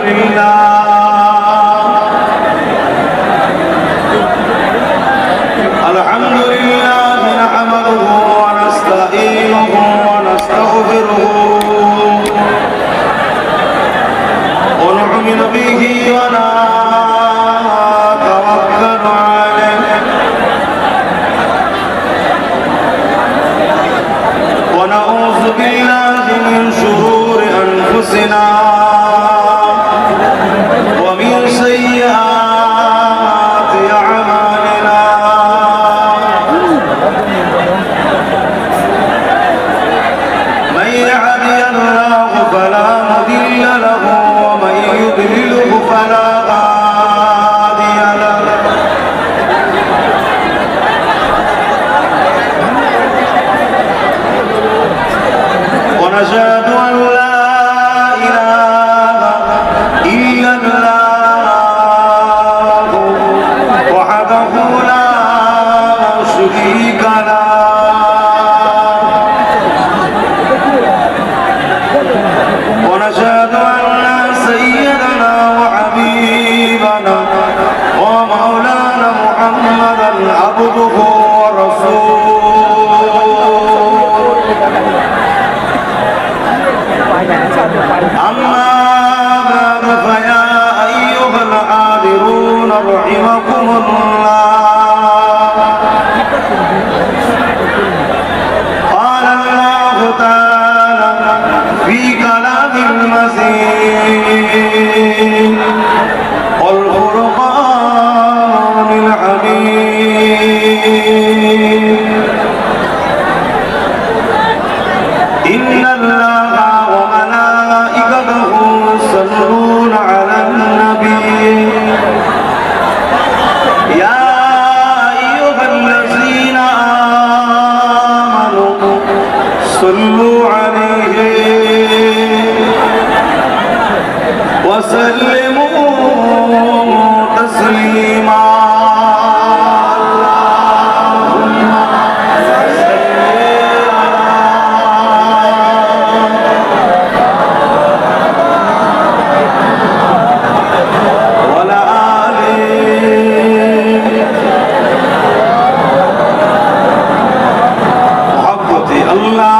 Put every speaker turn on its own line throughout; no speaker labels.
감사합니다. Allah.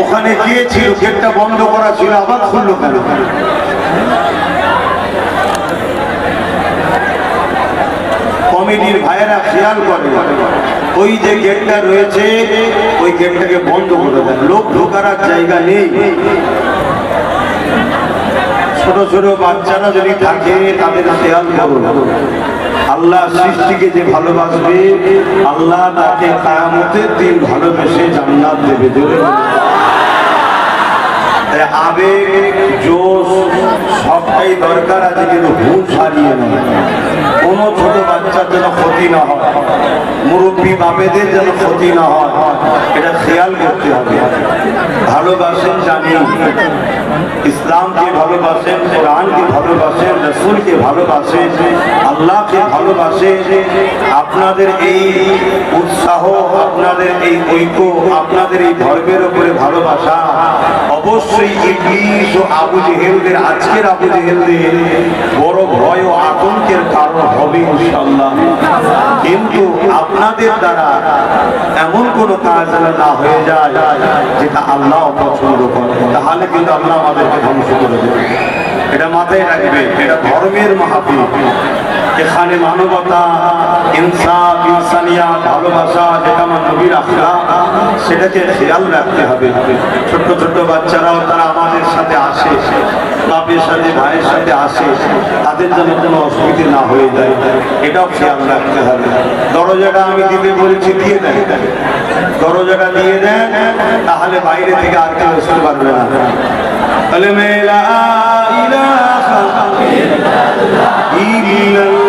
ওখানে গিয়েছিল, গেটটা বন্ধ করা ছিল, আবার খুললো কেন? কমিটির ভাইয়েরা খেয়াল করে, ওই যে গেটটা রয়েছে, ওই গেটটাকে বন্ধ করে দেন, লোক ঢোকার জায়গা নেই। ছোট ছোট বাচ্চারা যদি থাকে, তাদের খেয়াল করুন। আল্লাহ সৃষ্টিকে যে ভালোবাসবে, আল্লাহ তাকে কায়ামতের দিন ভালোবেসে জান্নাত দেবে আবেগ, জোশ, সবটাই দরকার আছে, কিন্তু ভুল হারিয়ে নেয় কোনো ছোট বাচ্চার যেন ক্ষতি না হয়, মুরব্বী বাপেদের যেন ক্ষতি না হয়, এটা খেয়াল করতে হবে। ভালোবাসেন জানি। ইসলামকে ভালোবাসেন, কোরআনকে ভালোবাসেন, রসুলকে ভালোবাসেন, আল্লাহকে ভালোবাসে আপনাদের এই উৎসাহ, আপনাদের এই ঐক্য, আপনাদের এই ধর্মের উপরে ভালোবাসা অবশ্যই ইবলিস ও আবু জেহেলদের, আজকের আবু জেহেলদের বড় ভয় ও আতঙ্কের কারণ হবে ইনশাল্লাহ কিন্তু আপনাদের দ্বারা এমন কোনো কাজ না হয়ে যায় যেটা আল্লাহ পছন্দ করে তাহলে কিন্তু আল্লাহ আমাদেরকে ধ্বংস করে দেবে। এটা মাথায় রাখবে, এটা ধর্মের মাহাবীর। এখানে মানবতা, ইনসাফ, ইনসানিয়া, ভালোবাসা, যেটা আমার নবীর আখলা সেটাকে খেয়াল রাখতে হবে। ছোট্ট ছোট্ট বাচ্চারাও তারা আমাদের সাথে আসে, বাপের সাথে, ভাইয়ের সাথে আসে, তাদের যেন কোনো অসুবিধে না হয়ে যায়, এটাও খেয়াল রাখতে হবে। দরজাটা আমি দিতে বলেছি, দিয়ে দেন। দরজাটা দিয়ে দেন, তাহলে বাইরে থেকে আর কেউ আসতে পারবে না। তাহলে মেলা ইলাহা ইল্লাল্লাহ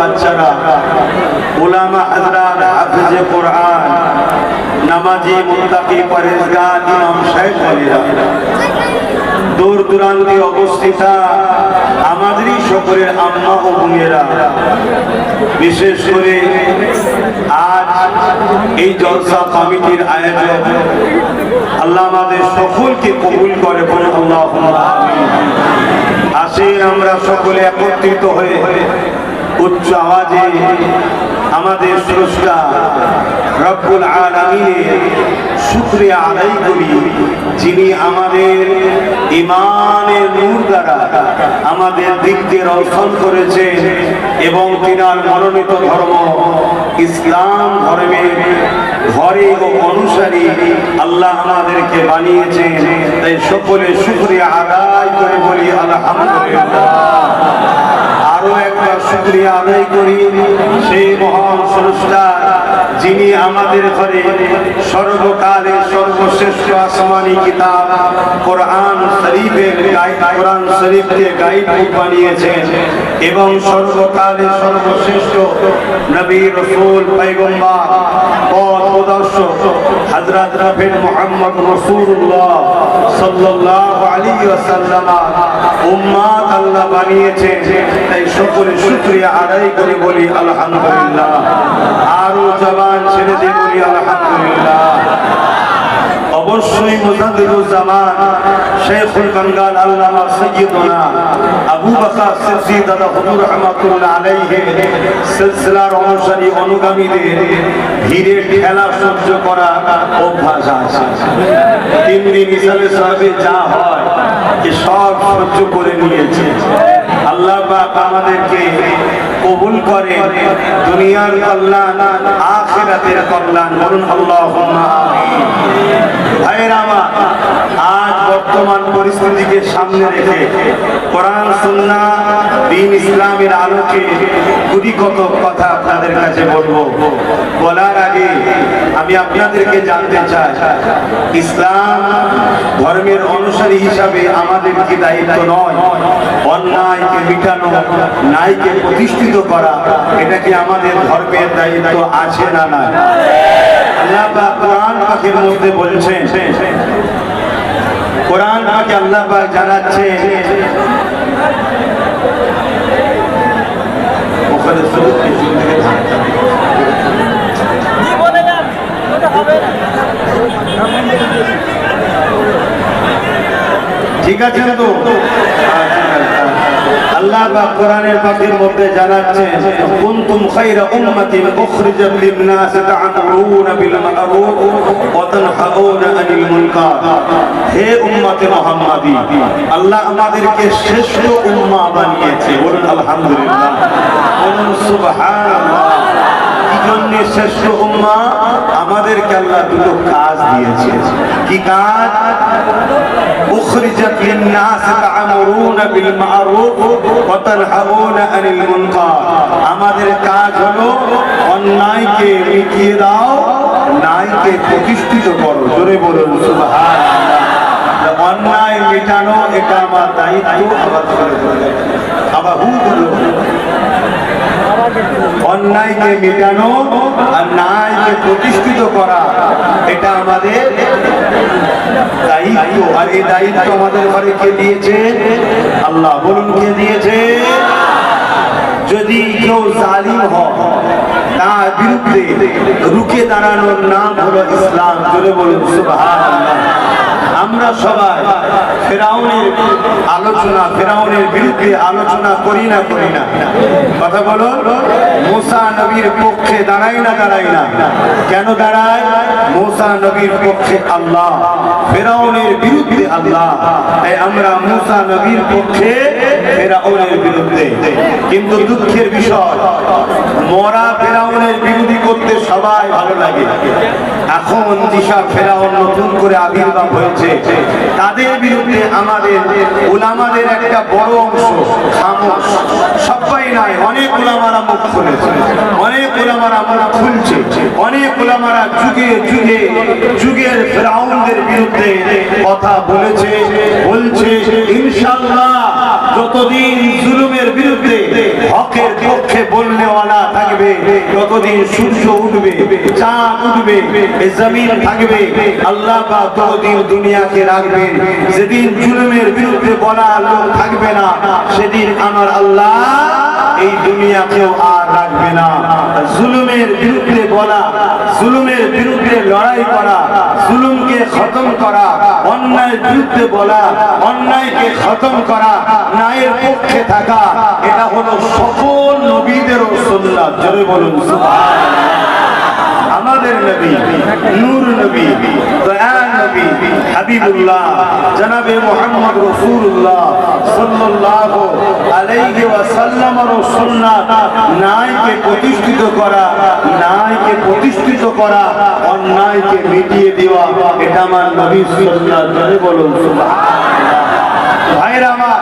বাচ্চারা ওলামা হাজরাত হাফিজে কোরআন, নামাজি মুত্তাকি পরেজগার, ইমাম সাহেব দূর দূরান্তে অবস্থিতা আমাদেরই সকলের আম্মা ও বোনেরা। বিশেষ করে আজ এই জলসা কমিটির আয়োজন আল্লাহ আমাদের সকলকে কবুল করে বলে আল্লাহ আসেন আমরা সকলে একত্রিত হয়ে উচ্চ আওয়াজে আমাদের স্রষ্টা রব্বুল আলমিনের শুক্রিয়া আদায় করি, যিনি আমাদের ইমানের নূর দ্বারা আমাদের দিক দিয়ে রক্ষণ করেছেন এবং তিনার মনোনীত ধর্ম ইসলাম ধর্মের ঘরে ও অনুসারী আল্লাহ আমাদেরকে বানিয়েছে তাই সকলে শুক্রিয়া আদায় করে বলি, আলহামদুলিল্লাহ। আরও একবার শুক্রিয়া আদায় করি। সেই মহান স্রষ্টা যিনি আমাদের ঘরে সর্বকালে সর্বশ্রেষ্ঠ আসমানি কিতাব কোরআন শরীফের কোরআন শরীফকে গাইড বানিয়েছেন এবং সর্বকালে সর্বশ্রেষ্ঠ নবী রসুল পৈগম্বর পথ প্রদর্শক হযরত রাফিদ মুহাম্মদ রাসূলুল্লাহ সাল্লাল্লাহু আলাইহি ওয়াসাল্লাম উম্মাত আল্লাহ বানিয়েছেন। তাই সকলে শুকরিয়া আদায় করে বলি আলহামদুলিল্লাহ। আরও জবান ছেড়ে দিয়ে বলি আলহামদুলিল্লাহ। অবশ্যই মুজাদ্দিদুজ্জামান শেখুল বাঙ্গাল আল্লামা সৈয়দনা আবু বকর সিদ্দিক দাদা হুজুর রহমাতুল্লাহ আলাইহি সিলসিলার অনুসারী অনুগামীদের ভিড়ে ঠেলা সহ্য করা অভ্যাস আছে। তিন দিন হিসাবে সাহেবে যা হয় সব সহ্য করে নিয়েছে। আল্লাহ আমাদেরকে কবুল করে দুনিয়ার কল্যাণ, আখিরাতের কল্যাণ। বলুন আমিন। ভাইয়ের আমার, আজ বর্তমান পরিস্থিতিকে সামনে রেখে কোরআন, সুন্নাহ, দিন ইসলামের আলোকে কুড়ি কত কথা আপনাদের কাছে বলব। বলার আগে আমি আপনাদেরকে জানতে চাই, ইসলাম ধর্মের অনুসারী হিসাবে আমাদের কি দায়িত্ব নয়? অন্যায়কে মিটানো, ন্যায়কে প্রতিষ্ঠিত করা এটা কি আমাদের ধর্মের দায়িত্ব আছে না না আল্লাহ কোরআন পাকের মধ্যে বলছেন কোরআন পাকে আল্লাহ পাক জানাচ্ছে ওখানে ঠিক আছে তো? আল্লাহ বা কোরআনের পাখির মধ্যে জানাচ্ছে কুনতুম খাইরা উম্মাতিন উখরিজাত লিন-নাস তা'মুরুনা বিল মা'রুফ ওয়া তানহাউনা আনিল মুনকার। হে উম্মতে মুহাম্মাদি, আল্লাহ আমাদেরকে শ্রেষ্ঠ উম্মাহ বানিয়েছে। বলুন, আলহামদুলিল্লাহ। বলুন, সুবহানাল্লাহ। জন্য শ্রেষ্ঠ উম্মা আমাদেরকে আল্লাহ দুটো কাজ দিয়েছে। কি কাজ? আমাদের কাজ হলো অন্যায়কে মিটিয়ে দাও, ন্যায়কে প্রতিষ্ঠিত করো। জোরে বলুন অন্যায় মেটানো, এটা আমার দায়িত্ব। আবার আবার হু বলুন অন্যায়কে মেটানো আর ন্যায়কে প্রতিষ্ঠিত করা, এটা আমাদের দায়িত্ব। আর এই দায়িত্ব আমাদের ঘরে কে দিয়েছে? আল্লাহ বলুন কে দিয়েছে? যদি কেউ জালিম হয়, তার বিরুদ্ধে রুখে দাঁড়ানোর নাম হলো ইসলাম। জোরে বলুন, সুবহানাল্লাহ। আমরা সবাই ফেরাউনের আলোচনা, ফেরাউনের বিরুদ্ধে আলোচনা করি না করি না। কথা বলো, মোসা নবীর পক্ষে দাঁড়াই না দাঁড়াই না? কেন দাঁড়ায়? মোসা নবীর পক্ষে আল্লাহ, ফেরাউনের বিরুদ্ধে আল্লাহ। তাই আমরা মোসা নবীর পক্ষে ফেরাউনের বিরুদ্ধে। কিন্তু দুঃখের বিষয়, মরা ফেরাউনের বিরোধী করতে সবাই ভালো লাগে। এখন যেসব ফেরাউন নতুন করে আবির্ভাব হয়েছে। তাদের বিরুদ্ধে আমাদের ওলামাদের একটা বড় অংশ সবাই নয় অনেক ওলামারা মুখ খুলেছে, অনেক ওলামারা মুখ খুলছে, অনেক ওলামারা যুগে যুগে, যুগের ফেরাউনদের বিরুদ্ধে কথা বলেছে, বলছে ইনশাল্লাহ যতদিন জুলুমের বিরুদ্ধে হকের পক্ষে বললেওয়ালা থাকবে ততদিন সূর্য উঠবে, চাঁদ উঠবে জমিন থাকবে, আল্লাহ পাক ততদিন দুনিয়াকে রাখবেন। যেদিন জুলুমের বিরুদ্ধে বলা লোক থাকবে না, সেদিন আমার আল্লাহ এই দুনিয়াকেও আর রাখবে না। জুলুমের বিরুদ্ধে বলা, জুলুমের বিরুদ্ধে লড়াই করা, জুলুমকে খতম করা, অন্যায়ের বিরুদ্ধে বলা, অন্যায়কে খতম করা ন্যায়ের পক্ষে থাকা, এটা হলো সকল নবীদেরও সুন্নাত। জোরে বলুন আমাদের নবী, নূর নবী, দয়াল নবী, হাবিবুল্লাহ, জনাবে মোহাম্মদ রসুল্লাহ সাল্লাল্লাহু আলাইহি ওয়াসাল্লামের সুন্নাত ন্যায়কে প্রতিষ্ঠিত করা, ন্যায়কে প্রতিষ্ঠিত করা, অন্যায়কে মিটিয়ে দেওয়া, এটা আমার নবী সুন্নাত। জোরে বলুন, সুবহানাল্লাহ। ভাইরা আমার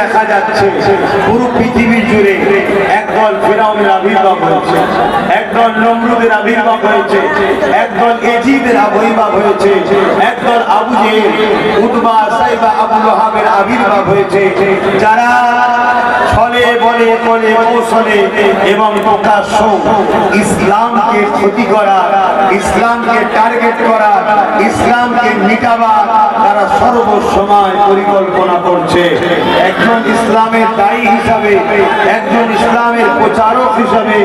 দেখা যাচ্ছে। পুরো পৃথিবী জুড়ে একদল ফেরাউনের আবির্ভাব হয়েছে। একদল নমরুদের আবির্ভাব হয়েছে। একদল এজিদের আবির্ভাব হয়েছে। একদল আবু জেহেল সাইবা, আবু ওহাবের আবির্ভাব হয়েছে। যারা ছলে, বলে বলে কৌশলে এবং প্রকাশ্য ইসলামকে ক্ষতি করা, ইসলামকে টার্গেট করা, ইসলামকে মিটাবা তারা সর্বসময় পরিকল্পনা করছে। একজন ইসলামের দায়ী হিসাবে, একজন ইসলামের প্রচারক হিসাবে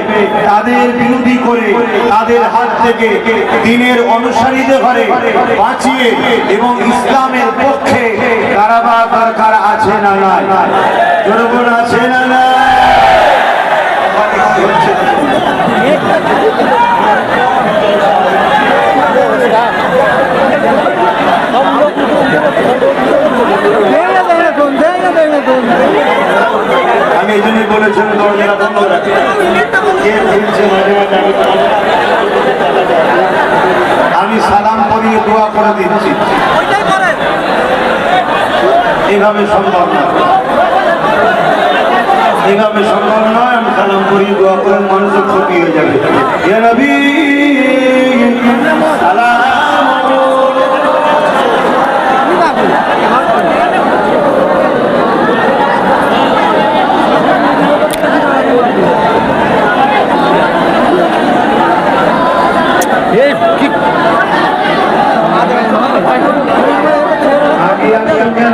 তাদের বিরোধী করে তাদের হাত থেকে দিনের অনুসারীদের ঘরে বাঁচিয়ে এবং ইসলামের পক্ষে কারাবার দরকার আছে না নাই? জনগণ আছে না না আমি এই জন্যই বলেছিলাম দরজাটা বন্ধ রাখে। আমি সালাম করিয়ে দোয়া করে দিচ্ছি। এইভাবে সম্ভব না। এইভাবে সম্ভব নয়, আমি সালাম করিয়ে দোয়া করে মানুষের ক্ষতি হয়ে যাবে সালাম। আগে আসছেন কেন?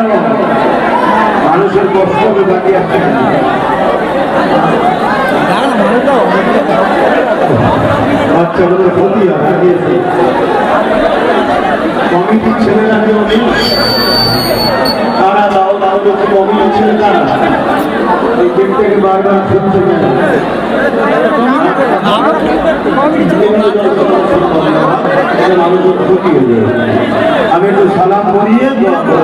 মানুষের কষ্ট হবে, বাকি আসছেন বাচ্চাগুলোর ক্ষতি এসে। কমিটির ছেলেরা কেউ নেই কারা দাও দাও কমিটির ছেলে কারা? এই গেট থেকে বারবার শুনছে কেন এতে মানুষের ক্ষতি হয়ে যাবে আমি একটু সালাম করিয়ে দোয়া করে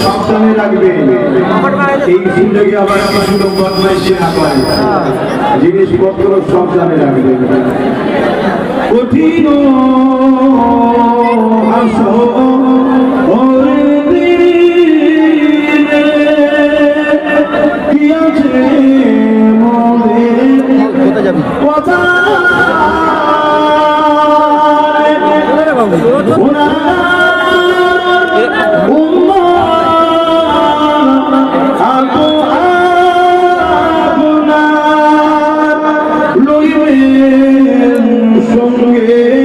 সাবধানে রাখবে এই সুযোগে আবার কিছু লোক বদমাইশি না করে জিনিসপত্র সাবধানে রাখবে কঠিন কথা সঙ্গে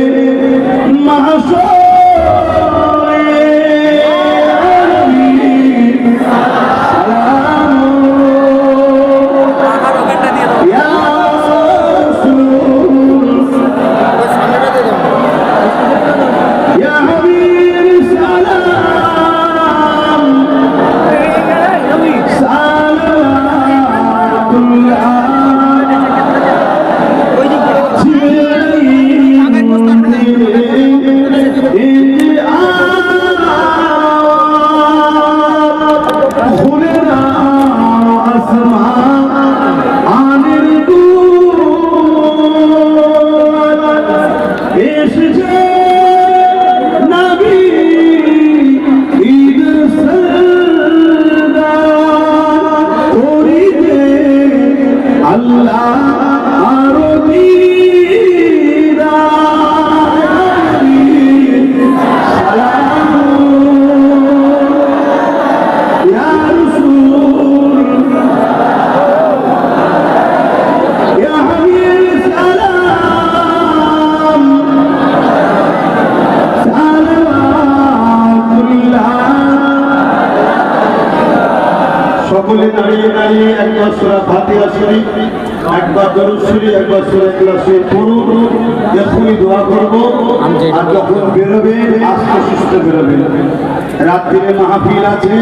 সকলে দাঁড়িয়ে দাঁড়িয়ে একবার সুরা ফাতিহা শরীফ, একবার দরুশ্বরী একবার সুরা সুরে ক্লাসে পড়ুন। এখনই দোয়া করব, আর যখন বেরোবে আস্তে সুস্থ বেরোবে। রাত্রিরে মাহফিল আছে,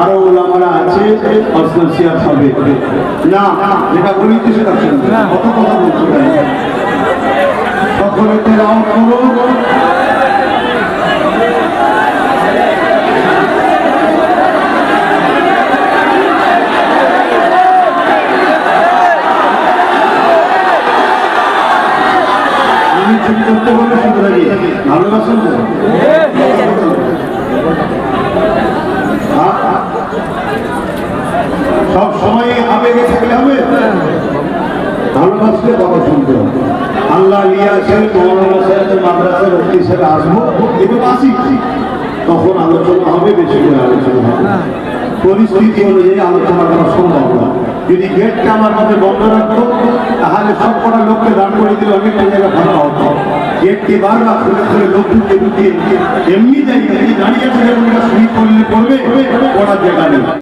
আরও ওলামারা আছে অস্তাসিয়াত হবে। না যেটা বলি তো সেটা কত কথা পারি সকলে তেরাও করুন। সব সময় আবেগে থাকলে হবে ভালোবাসলে কথা শুনতে হবে আল্লাহ লিয়াছেন মৌলানা সাহেবের মাদ্রাসার ভর্তি হিসেবে আসব এবার আসি তখন আলোচনা হবে বেশি করে আলোচনা হবে পরিস্থিতি অনুযায়ী আলোচনা করা সম্ভব না। যদি গেটটা আমার মধ্যে বন্ধ রাখতো তাহলে সব কটা লোককে দাঁড় করে দিলে অনেক জায়গা ভালো হতো। গেটটি বারবার খুলে খুলে লোক ঢুকে ঢুকিয়ে এমনি জায়গায় দাঁড়িয়ে করলে করবে ওরা জায়গা নেই।